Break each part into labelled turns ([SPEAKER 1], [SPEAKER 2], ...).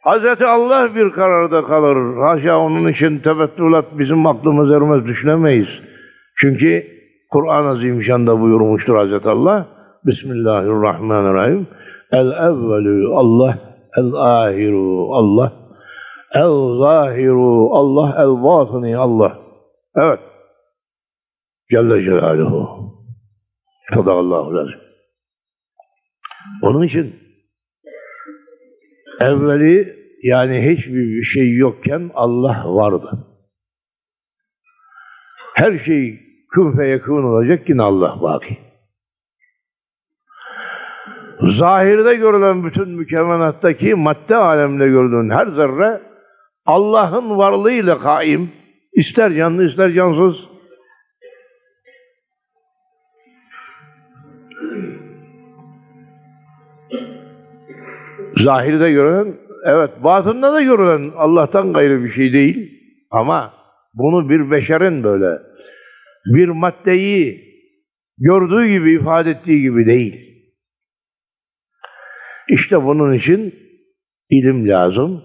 [SPEAKER 1] Hazreti Allah bir kararda kalır. Haşa onun için tebettülat bizim aklımız ermez düşünemeyiz. Çünkü Kur'an-ı Azimüşşan'da buyurmuştur Hazreti Allah. Bismillahirrahmanirrahim. El evvelü Allah, el ahiru Allah, el zahiru Allah, el batini Allah. Evet. Celle Celaluhu. Sadakallahu lazım. Onun için evveli yani hiçbir şey yokken Allah vardı. Her şey kün fe yekun olacak yine Allah baki. Zahirde görülen bütün mükemmenattaki madde alemde gördüğün her zerre Allah'ın varlığıyla kaim. ister canlı ister cansız. Zahirde görülen, evet batında da görülen Allah'tan gayrı bir şey değil. Ama bunu bir beşerin böyle bir maddeyi gördüğü gibi ifade ettiği gibi değil. İşte bunun için ilim lazım.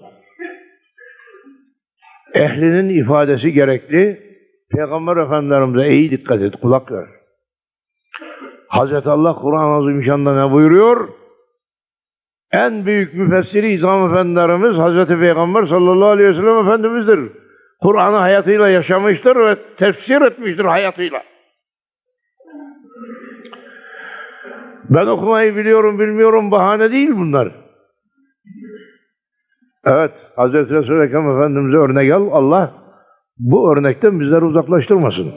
[SPEAKER 1] Ehlinin ifadesi gerekli. Peygamber Efendimiz'e iyi dikkat et, kulak ver. Hazreti Allah Kur'an-ı Azimüşşan'da ne buyuruyor? En büyük müfessiri İzam Efendilerimiz Hazreti Peygamber sallallahu aleyhi ve sellem Efendimiz'dir. Kur'an'ı hayatıyla yaşamıştır ve tefsir etmiştir hayatıyla. Ben okumayı biliyorum, bilmiyorum bahane değil bunlar. Evet, Hazreti Resul-i Ekrem Efendimiz'e örnek al. Allah bu örnekten bizleri uzaklaştırmasın.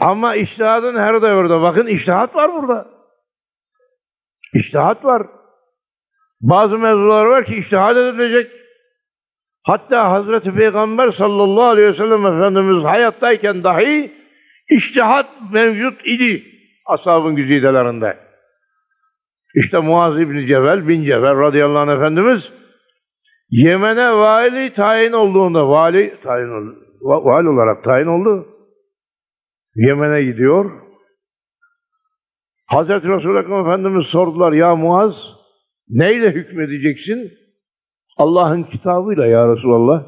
[SPEAKER 1] Ama iştihadın her devirde, bakın iştihat var burada. İştihat var. Bazı mevzular var ki iştihad edilecek. Hatta Hazreti Peygamber sallallahu aleyhi ve sellem Efendimiz hayattayken dahi iştihat mevcut idi ashabın güzidelerinde. İşte Muaz İbni Cebel bin Cebel radıyallahu anh Efendimiz Yemen'e vali tayin olduğunda vali tayin oldu. va- Vali olarak tayin oldu. Yemen'e gidiyor. Hazreti Ekrem Efendimiz sordular ya Muaz neyle hükmedeceksin? Allah'ın kitabıyla ya Resulallah.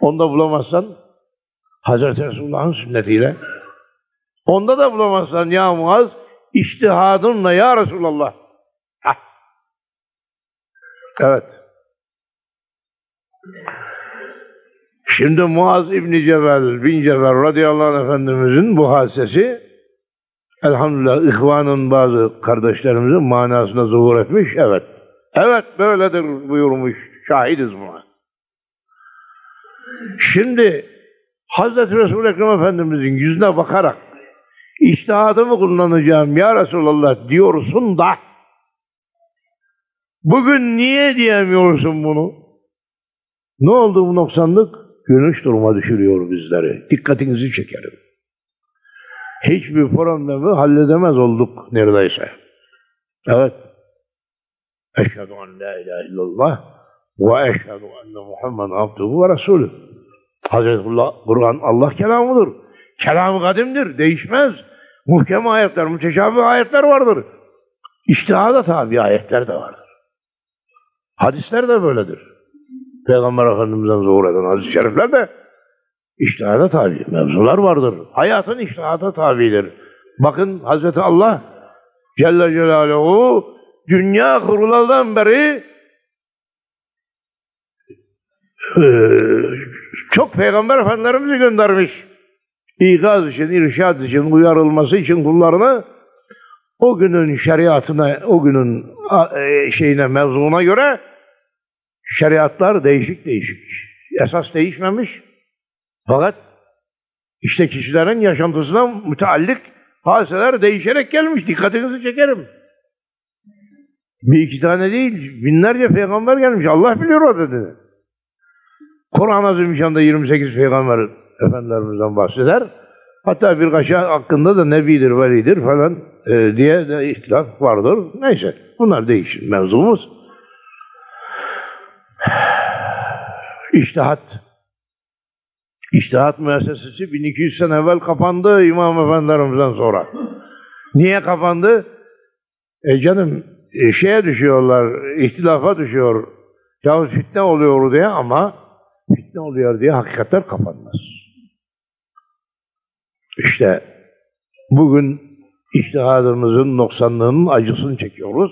[SPEAKER 1] Onda bulamazsan Hazreti Resulullah'ın sünnetiyle. Onda da bulamazsan ya Muaz iştihadınla ya Resulallah. Hah. Evet. Şimdi Muaz İbni Cebel bin Cebel radıyallahu anh Efendimizin bu hadisesi elhamdülillah ihvanın bazı kardeşlerimizin manasına zuhur etmiş. Evet. Evet böyledir buyurmuş. Şahidiz buna. Şimdi Hazreti Resul-i Ekrem Efendimizin yüzüne bakarak iştihadımı kullanacağım ya Resulallah diyorsun da bugün niye diyemiyorsun bunu? Ne oldu bu noksanlık? Güneş duruma düşürüyor bizleri. Dikkatinizi çekerim. Hiçbir problemi halledemez olduk neredeyse. Evet. Eşhedü en la ilahe illallah ve eşhedü enne Muhammed abduhu ve resulü. Hazreti Kur'an Allah kelamıdır. Kelam kadimdir, değişmez. Muhkem ayetler, müteşabih ayetler vardır. İçtihada tabi ayetler de vardır. Hadisler de böyledir. Peygamber Efendimiz'den zuhur eden hadis-i şerifler de İçtihada tabi. Mevzular vardır. Hayatın içtihada tabidir. Bakın Hazreti Allah Celle Celaluhu dünya kurulaldan beri eee, çok peygamber efendilerimizi göndermiş. İkaz için, irşad için, uyarılması için kullarına o günün şeriatına, o günün e, şeyine, mevzuna göre şeriatlar değişik değişik. Esas değişmemiş. Fakat işte kişilerin yaşantısına müteallik hadiseler değişerek gelmiş. Dikkatinizi çekerim. Bir iki tane değil, binlerce peygamber gelmiş. Allah biliyor o dedi. Kur'an-ı Azimüşşan'da 28 peygamber efendilerimizden bahseder. Hatta birkaçı hakkında da nebidir, velidir falan e, diye de ihtilaf vardır. Neyse bunlar değişir mevzumuz. İçtihat. İçtihat müessesesi 1200 sene evvel kapandı İmam Efendilerimizden sonra. Niye kapandı? E canım e, şeye düşüyorlar, ihtilafa düşüyor. Ya fitne oluyor diye ama fitne oluyor diye hakikatler kapanmaz. İşte bugün iştihadımızın noksanlığının acısını çekiyoruz.